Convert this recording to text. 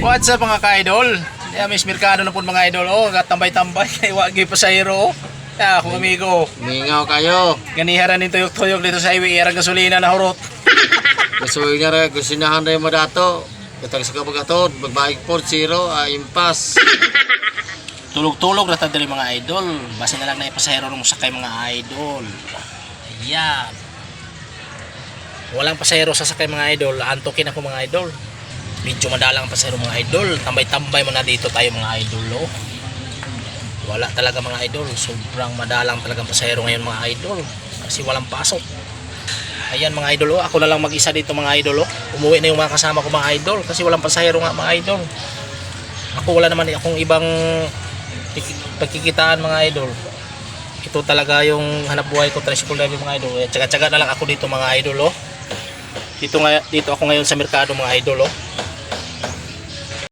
What's up mga ka-idol? Yeah, Miss Mercado na po mga idol. Oh, tambay-tambay. Iwagi pa sa hero. Yeah, kung amigo. Mingaw kayo. Ganiharan ni tuyok-tuyok dito sa highway. Irang gasolina na hurot. Nga rin, kusinahan na yung madato. Katang sa kapagatod, magbaik po, zero, ah, impas. Tulog-tulog na tadali mga idol. Basta na lang na ipasahero nung sakay mga idol. Ayan. Walang pasahero sa sakay mga idol. Antokin ako mga idol. Medyo madalang ang pasahero mga idol. Tambay-tambay mo na dito tayo mga idol. Oh. Wala talaga mga idol. Sobrang madalang talagang pasahero ngayon mga idol. Kasi walang pasok. Ayan mga idol. Oh. Ako na lang mag-isa dito mga idol. Oh. Umuwi na yung mga kasama ko mga idol. Kasi walang pasahero nga mga idol. Ako wala naman akong ibang pagkikitaan mga idol. Ito talaga yung hanap buhay ko tricycle driver mga idol. Tsaga-tsaga na lang ako dito mga idol oh. Dito nga dito ako ngayon sa merkado mga idol oh.